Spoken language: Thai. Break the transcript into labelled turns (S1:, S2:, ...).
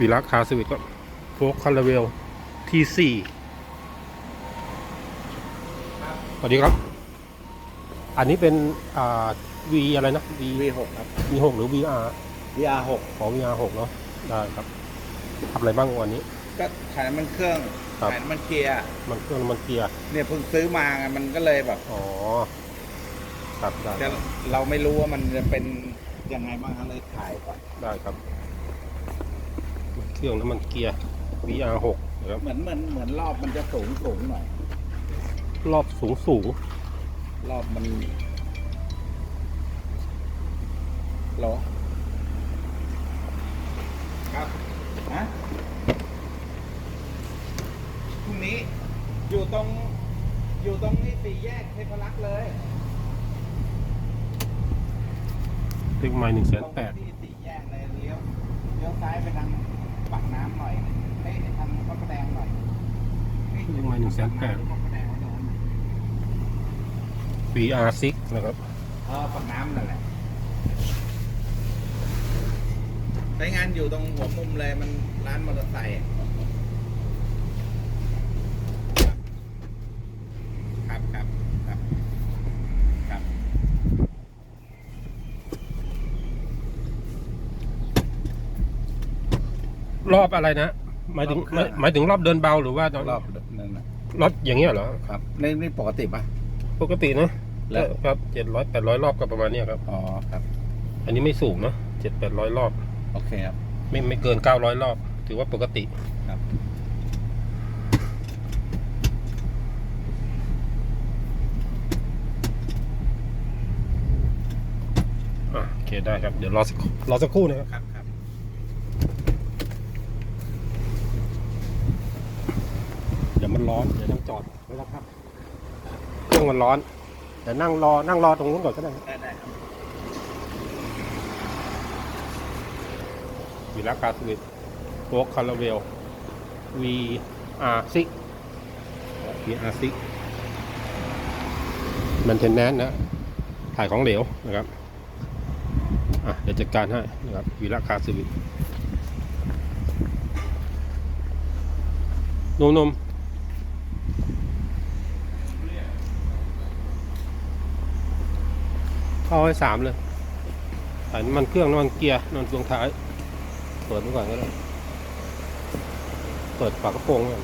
S1: วีลักคาสวิตก็โฟกคาราเวลทีสี่สวัสดีครับ อันนี้เป็นอ่า V อะไรนะ V
S2: V6 ครับ
S1: V6 หรือ VR
S2: VR6
S1: ของ VR6 เนาะได้ครับทำอะไรบ้างวันนี้
S2: ก็ขายน้ำมันเครื่อง
S1: ครับ
S2: ขายน้ำมันเกียร์
S1: มันเครื่องน้ำมันเกียร์
S2: เนี่ยเพิ่งซื้อมาไงมันก็เลยแบบ
S1: อ๋อครับได้
S2: จะเราไม่รู้ว่ามันจะเป็นยังไงบ้างครับเลยถ่ายก่อน
S1: ได้ครับเค รื่องน้ำมันเกียร์ VR6 นะครับ
S2: เหมือนเหมือนเหมือนรอบมันจะสูงสูงหน่อย
S1: รอบสูงสูง
S2: รอบมันเหรอครับฮะพรุ่งนี้อยู่ตรง อยู่ตรงนี้สี่แยกเทพรักษ์เลย
S1: เลขไม้หนึ่งแสนแปด
S2: ที่สี่แยกเลยเลี้ยวเลี้ยวซ้ายไปทาง ปากน้ำหน่อยเฮ้ยทางพระประแดงหน่อยฮ้
S1: เลขไม้หนึ่งแสนแปด
S2: พระประแดงไว้ตรงนั้น
S1: VR6 นะครับ
S2: เออปากน้ำนั่นแหละใช้งานอยู่ตรงหัวมุมเลยมันร้านมอเตอร์ไซค์อะครับครับครับครับ
S1: รอบอะไรนะหมายถึงหมายหมายถึงรอบเดินเบาหรือว่า
S2: รอบนั่นนะ
S1: รอบอย่างเงี้ยเหรอ
S2: ครับนี่นี่ปกติปะ
S1: ปกตินะ
S2: แล้ว
S1: ครับเจ็ดร้อยแปดร้อยรอบก็ประมาณเนี้ยครับ
S2: อ๋อครับ
S1: อันนี้ไม่สูงนะเจ็ดแปดร้อยรอบ
S2: โอเคครับ
S1: ไม่ไม่เกินเก้าร้อยรอบ ถือว่าปกติ
S2: ครับ
S1: อะโอเคได้ครับ เดี๋ยวรอสักรอสักครู่นะครับ
S2: ครับครับ
S1: เดี๋ยว มันร้อนเดี๋ยวต้องจอดไว้แล้วครับเครื่องมันร้อนเดี๋ยวนั่งรอนั่งรอตรงนู้นก่อนก็ได้
S2: ได้ได้ครับ
S1: วีลักาสวิตโฟกคาราเวล VR6 VR6 มันเทนแนนนะ ถ่ายของเหลวนะครับอะเดี๋ยวจัดการให้นะครับวีลักคาสวิตนมนม เข้าให้สามเลยใส่น้ำมันเครื่องน้ำมันเกียร์น้ำมันเฟืองท้าย เปิดไว้ก่อนก็ได้ เปิดฝากระโปรงก่อน